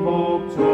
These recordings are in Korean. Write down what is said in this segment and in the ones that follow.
행복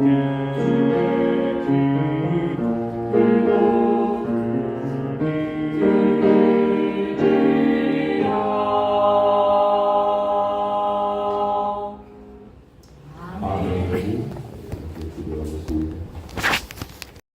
again.